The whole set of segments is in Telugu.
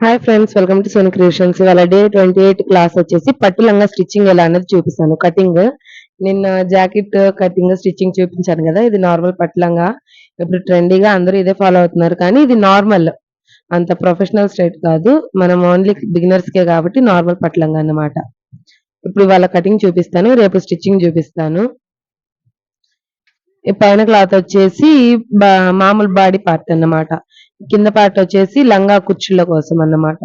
Hi friends welcome to Soni creations ఇవాళ డే ట్వంటీ ఎయిట్ క్లాస్ వచ్చేసి పట్టు లంగా స్టిచ్చింగ్ ఎలా అనేది చూపిస్తాను. కటింగ్ నిన్న జాకెట్ కటింగ్ స్టిచ్చింగ్ చూపించాను కదా ఇది నార్మల్ పట్టు లంగా ఇప్పుడు ట్రెండీగా అందరూ ఇదే ఫాలో అవుతున్నారు. కానీ ఇది నార్మల్ అంత ప్రొఫెషనల్ స్టైట్ కాదు. మనం ఓన్లీ బిగినర్స్ కే కాబట్టి నార్మల్ పట్టు లంగా అన్నమాట. ఇప్పుడు ఇవాళ కటింగ్ చూపిస్తాను. రేపు స్టిచ్చింగ్ చూపిస్తాను. పైన క్లాత్ వచ్చేసి మామూలు బాడీ పార్ట్ అన్నమాట. కింద పార్ట్ వచ్చేసి లంగా కుర్చీల కోసం అన్నమాట.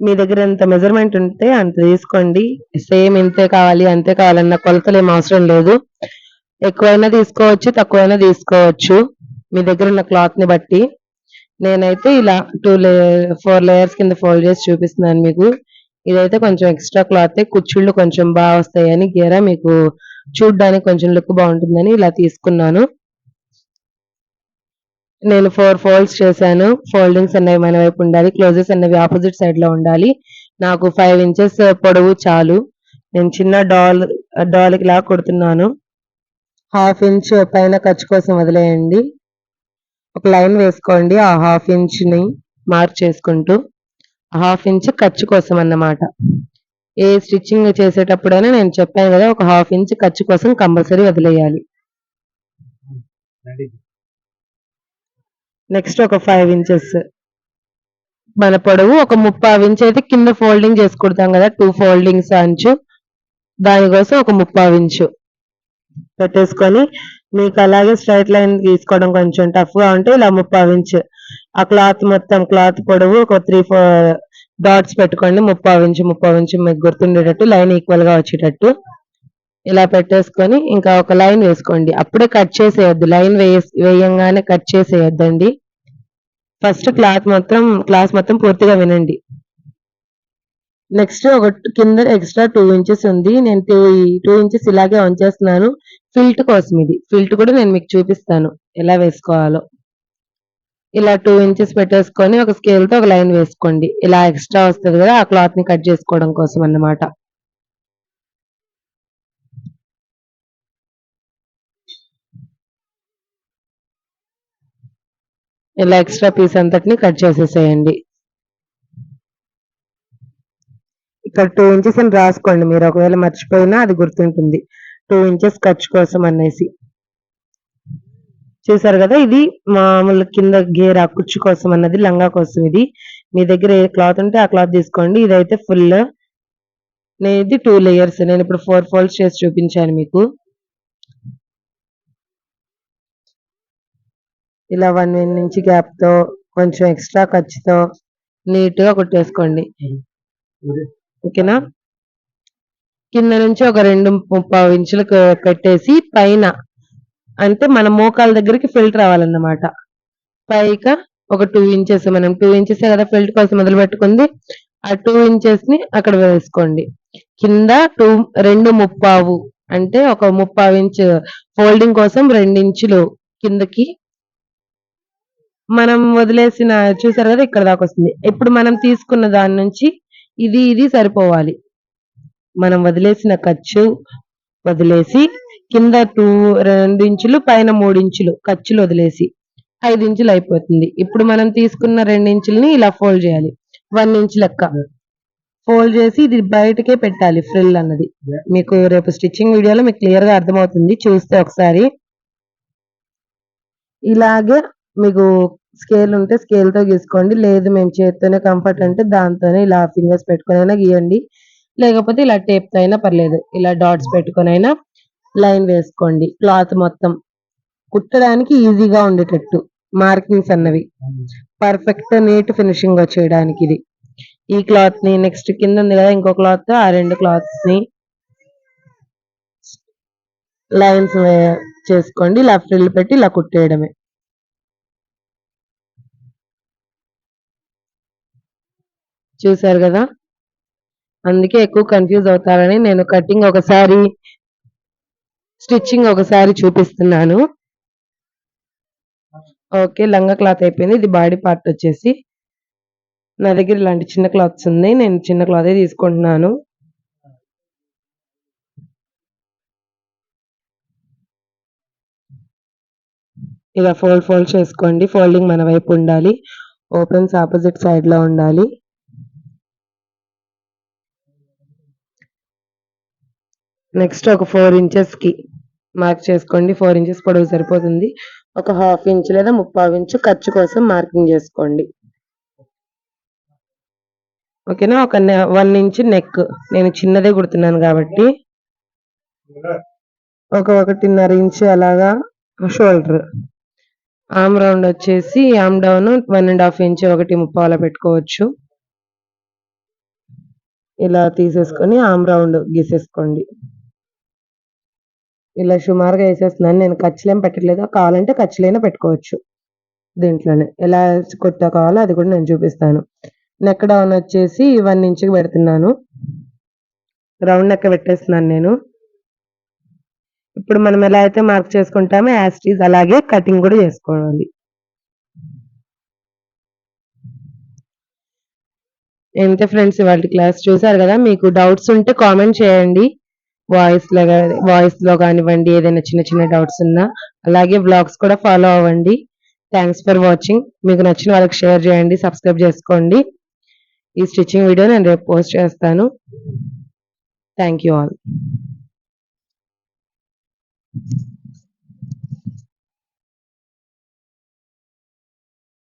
మీ దగ్గర ఎంత మెజర్మెంట్ ఉంటే అంత తీసుకోండి. సేమ్ ఇంతే కావాలి అంతే కావాలన్న కొలతలు ఏం అవసరం లేదు. ఎక్కువైనా తీసుకోవచ్చు తక్కువైనా తీసుకోవచ్చు. మీ దగ్గర ఉన్న క్లాత్ని బట్టి. నేనైతే ఇలా టూ లేయర్ ఫోర్ లేయర్స్ కింద ఫోల్డ్ చేసి చూపిస్తున్నాను మీకు. ఇదైతే కొంచెం ఎక్స్ట్రా క్లాత్ కుచ్చుళ్ళు కొంచెం బాగా వస్తాయని గేరా మీకు చూడ్డానికి కొంచెం లుక్ బాగుంటుందని ఇలా తీసుకున్నాను. నేను ఫోర్ ఫోల్డ్స్ చేశాను. ఫోల్డింగ్స్ అనేవి మన వైపు ఉండాలి. క్లోజెస్ అనేవి ఆపోజిట్ సైడ్లో ఉండాలి. నాకు ఫైవ్ ఇంచెస్ పొడవు చాలు. నేను చిన్న డాల్ డాల్కి కుడుతున్నాను. హాఫ్ ఇంచ్ పైన ఖర్చు కోసం వదిలేయండి. ఒక లైన్ వేసుకోండి. ఆ హాఫ్ ఇంచ్ని మార్క్ చేసుకుంటూ హాఫ్ ఇంచ్ ఖర్చు కోసం అన్నమాట. ఏ స్టిచ్చింగ్ చేసేటప్పుడైనా నేను చెప్పాను కదా ఒక హాఫ్ ఇంచ్ ఖర్చు కోసం కంపల్సరీ వదిలేయాలి. నెక్స్ట్ ఒక ఫైవ్ ఇంచెస్ మన పొడవు ఒక ముప్పై ఇంచ్ అయితే కింద ఫోల్డింగ్ చేసుకుంటాం కదా టూ ఫోల్డింగ్స్ అంచు. దానికోసం ఒక ముప్పై ఇంచు పెట్టేసుకొని మీకు అలాగే స్ట్రైట్ లైన్ తీసుకోవడం కొంచెం టఫ్గా ఉంటే ఇలా ముప్పై ఇంచ్ ఆ క్లాత్ మొత్తం క్లాత్ పొడవు ఒక త్రీ ఫోర్ డాట్స్ పెట్టుకోండి. ముప్పై ఇంచు ముప్పై ఇంచు మీకు గుర్తుండేటట్టు లైన్ ఈక్వల్గా వచ్చేటట్టు. ఇలా పెట్టేసుకొని ఇంకా ఒక లైన్ వేసుకోండి. అప్పుడే కట్ చేసేయద్దు. లైన్ వేయంగానే కట్ చేసేయద్దండి. ఫస్ట్ క్లాత్ మొత్తం క్లాస్ మొత్తం పూర్తిగా వినండి. నెక్స్ట్ ఒక కింద ఎక్స్ట్రా టూ ఇంచెస్ ఉంది. నేను టూ టూ ఇంచెస్ ఇలాగే ఉంచేస్తున్నాను ఫిల్ట్ కోసం ఇది. ఫిల్ట్ కూడా నేను మీకు చూపిస్తాను ఎలా వేసుకోవాలో. ఇలా టూ ఇంచెస్ పెట్టేసుకొని ఒక స్కేల్తో ఒక లైన్ వేసుకోండి. ఇలా ఎక్స్ట్రా వస్తుంది కదా ఆ క్లాత్ని కట్ చేసుకోవడం కోసం అన్నమాట. ఇలా ఎక్స్ట్రా పీస్ అంతటిని కట్ చేసేసేయండి. ఇక్కడ టూ ఇంచెస్ అని రాసుకోండి. మీరు ఒకవేళ మర్చిపోయినా అది గుర్తుంటుంది. టూ ఇంచెస్ ఖర్చు కోసం అనేసి. చూసారు కదా ఇది మామూలు కింద గేర్ ఆ కుచ్చు కోసం అన్నది లంగా కోసం ఇది. మీ దగ్గర ఏ క్లాత్ ఉంటే ఆ క్లాత్ తీసుకోండి. ఇదైతే ఫుల్ నేను ఇది టూ లేయర్స్ నేను ఇప్పుడు ఫోర్ ఫోల్డ్స్ చేసి చూపించాను మీకు. ఇలా వన్ ఇంచ్ గ్యాప్తో కొంచెం ఎక్స్ట్రా ఖర్చుతో నీట్గా కుట్టేసుకోండి ఓకేనా కింద నుంచి ఒక రెండు ముప్పావు ఇంచులకు పెట్టేసి పైన అంటే మన మోకాల దగ్గరికి ఫిల్ట్ రావాలన్నమాట. పైగా ఒక టూ ఇంచెస్ మనం టూ ఇంచెస్ కదా ఫిల్ట్ కోసం మొదలు పెట్టుకుంది. ఆ టూ ఇంచెస్ని అక్కడ వేసుకోండి. కింద టూ రెండు ముప్పావు అంటే ఒక ముప్పావు ఇంచ్ ఫోల్డింగ్ కోసం రెండు ఇంచులు కిందకి మనం వదిలేసిన చూసారు కదా ఇక్కడ దాకా వస్తుంది. ఇప్పుడు మనం తీసుకున్న దాని నుంచి ఇది ఇది సరిపోవాలి. మనం వదిలేసిన ఖర్చు వదిలేసి కింద టూ రెండు ఇంచులు పైన మూడు ఇంచులు ఖర్చులు వదిలేసి ఐదు ఇంచులు అయిపోతుంది. ఇప్పుడు మనం తీసుకున్న రెండు ఇంచులని ఇలా ఫోల్డ్ చేయాలి. వన్ ఇంచ్ లెక్క. ఫోల్డ్ చేసి ఇది బయటకే పెట్టాలి ఫ్రిల్ అన్నది. మీకు రేపు స్టిచ్చింగ్ వీడియోలో మీకు క్లియర్గా అర్థమవుతుంది. చూస్తే ఒకసారి. ఇలాగే మీకు స్కేల్ ఉంటే స్కేల్తో గీసుకోండి. లేదు మేము చేత్తోనే కంఫర్ట్ అంటే దాంతోనే ఇలా ఫింగర్స్ పెట్టుకుని అయినా గీయండి. లేకపోతే ఇలా టేప్తో అయినా పర్లేదు. ఇలా డాట్స్ పెట్టుకొని అయినా లైన్ వేసుకోండి. క్లాత్ మొత్తం కుట్టడానికి ఈజీగా ఉండేటట్టు. మార్కింగ్స్ అన్నవి. పర్ఫెక్ట్ నీట్ ఫినిషింగ్ వచ్చేయడానికి ఇది. ఈ క్లాత్ని నెక్స్ట్ కింద ఉంది కదా ఇంకో క్లాత్ ఆ రెండు క్లాత్స్ని లైన్స్ చేసుకోండి. ఇలా ఫ్రిల్ పెట్టి ఇలా కుట్టేయడమే. చూసారు కదా? అందుకే ఎక్కువ కన్ఫ్యూజ్ అవుతారని నేను కటింగ్ ఒకసారి స్టిచ్చింగ్ ఒకసారి చూపిస్తున్నాను. ఓకే లంగా క్లాత్ అయిపోయింది. ఇది బాడీ పార్ట్ వచ్చేసి. నా దగ్గర ఇలాంటి చిన్న క్లాత్స్ ఉన్నాయి. నేను చిన్న క్లాతే తీసుకుంటున్నాను. ఇలా ఫోల్డ్ ఫోల్డ్ చేసుకోండి. ఫోల్డింగ్ మన వైపు ఉండాలి. ఓపెన్స్ ఆపోజిట్ సైడ్లో ఉండాలి. నెక్స్ట్ ఒక ఫోర్ ఇంచెస్కి మార్క్ చేసుకోండి. ఫోర్ ఇంచెస్ పొడవు సరిపోతుంది. ఒక హాఫ్ ఇంచ్ లేదా ముప్పావు ఇంచు ఖర్చు కోసం మార్కింగ్ చేసుకోండి. ఓకేనా? ఒక వన్ ఇంచ్ నెక్. నేను చిన్నదే కుడుతున్నాను కాబట్టి. ఒక ఒకటిన్నర ఇంచ్ అలాగా షోల్డర్. ఆమ్ రౌండ్ వచ్చేసి arm down one and half inch ఒకటి ముప్పావులా పెట్టుకోవచ్చు. ఇలా తీసేసుకొని ఆమ్ రౌండ్ గీసేసుకోండి. ఇలా సుమారుగా వేసేస్తున్నాను. నేను ఖర్చులేం పెట్టట్లేదు. కావాలంటే ఖర్చులైనా పెట్టుకోవచ్చు దీంట్లోనే. ఎలా కొత్త కావాలో అది కూడా నేను చూపిస్తాను. నెక్ డౌన్ వచ్చేసి వన్ ఇంచ్కి పెడుతున్నాను. రౌండ్ నెక్క పెట్టేస్తున్నాను నేను. ఇప్పుడు మనం ఎలా అయితే మార్క్ చేసుకుంటామో యాస్టీస్ అలాగే కటింగ్ కూడా చేసుకోవాలి. ఏంటంటే ఫ్రెండ్స్ ఇవాళ క్లాస్ చూసారు కదా? మీకు డౌట్స్ ఉంటే కామెంట్ చేయండి. వాయిస్ వాయిస్లో కానివ్వండి ఏదైనా చిన్న చిన్న డౌట్స్ ఉన్నా అలాగే బ్లాగ్స్ కూడా ఫాలో అవ్వండి. థ్యాంక్స్ ఫర్ వాచింగ్ మీకు నచ్చిన వాళ్ళకి షేర్ చేయండి సబ్స్క్రైబ్ చేసుకోండి. ఈ స్టిచ్చింగ్ వీడియో నేను రేపు పోస్ట్ చేస్తాను. Thank you all